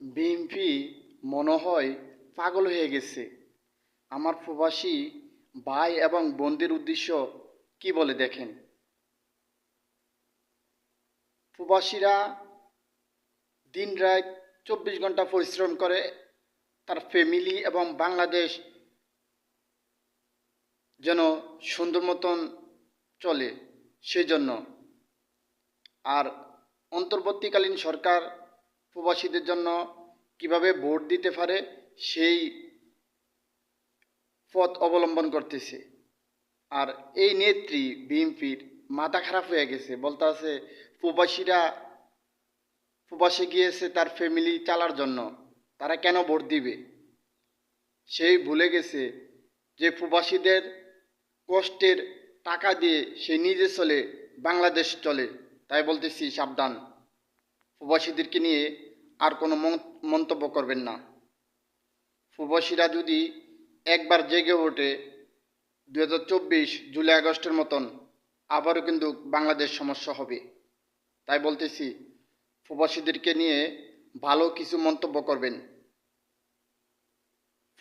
BMP মনে হয় পাগল হয়ে গেছে। আমার প্রবাসী ভাই এবং বোনদের উদ্দেশ্য কি বলে দেখেন? প্রবাসীরা দিন রাত চব্বিশ ঘণ্টা পরিশ্রম করে, তার ফ্যামিলি এবং বাংলাদেশ যেন সুন্দর মতন চলে, সেজন্য। আর অন্তর্বর্তীকালীন সরকার প্রবাসীদের জন্য কীভাবে ভোট দিতে পারে, সেই পথ অবলম্বন করতেছে। আর এই নেত্রী বিএনপির মাথা খারাপ হয়ে গেছে। বলতে আছে প্রবাসীরা প্রবাসে গিয়েছে তার ফ্যামিলি চালার জন্য। তারা কেন ভোট দিবে? সেই ভুলে গেছে যে প্রবাসীদের কষ্টের টাকা দিয়ে সে নিজে চলে, বাংলাদেশ চলে। তাই বলতেছি সাবধান। প্রবাসীদেরকে নিয়ে আর কোনো মন- মন্তব্য করবেন না। প্রবাসীরা যদি একবার জেগে ওঠে দু হাজার চব্বিশ জুলাই, আগস্টের মতন, আবারও কিন্তু বাংলাদেশ সমস্যা হবে। তাই বলতেছি প্রবাসীদেরকে নিয়ে ভালো কিছু মন্তব্য করবেন।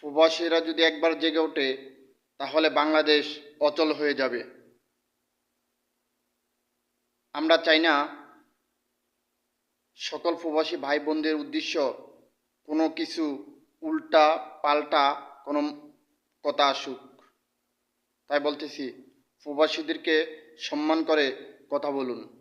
প্রবাসীরা যদি একবার জেগে ওঠে, তাহলে বাংলাদেশ অচল হয়ে যাবে। আমরা চাই না সকল প্রবাসী ভাই বোনদের উদ্দেশ্য কোনো কিছু উল্টা পাল্টা কোনো কথা আসুক। তাই বলতেছি, প্রবাসীদেরকে সম্মান করে কথা বলুন।